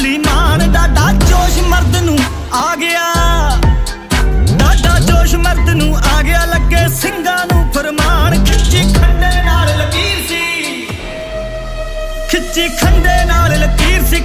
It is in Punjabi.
ਢੋਲੀ ਮਾਨ ਡਾਡਾ ਜੋਸ਼ ਮਰਦ ਨੂੰ ਆ ਗਿਆ। ਡਾਡਾ ਜੋਸ਼ ਮਰਦ ਨੂੰ ਆ ਗਿਆ, ਲੱਗੇ ਸਿੰਘਾਂ ਨੂੰ ਫਰਮਾਨ। ਖਿੱਚੀ ਖੰਡੇ ਨਾਲ ਲਕੀਰ ਸੀ। ਖਿੱਚੀ ਖੰਡੇ ਨਾਲ ਲਕੀਰ ਸੀ।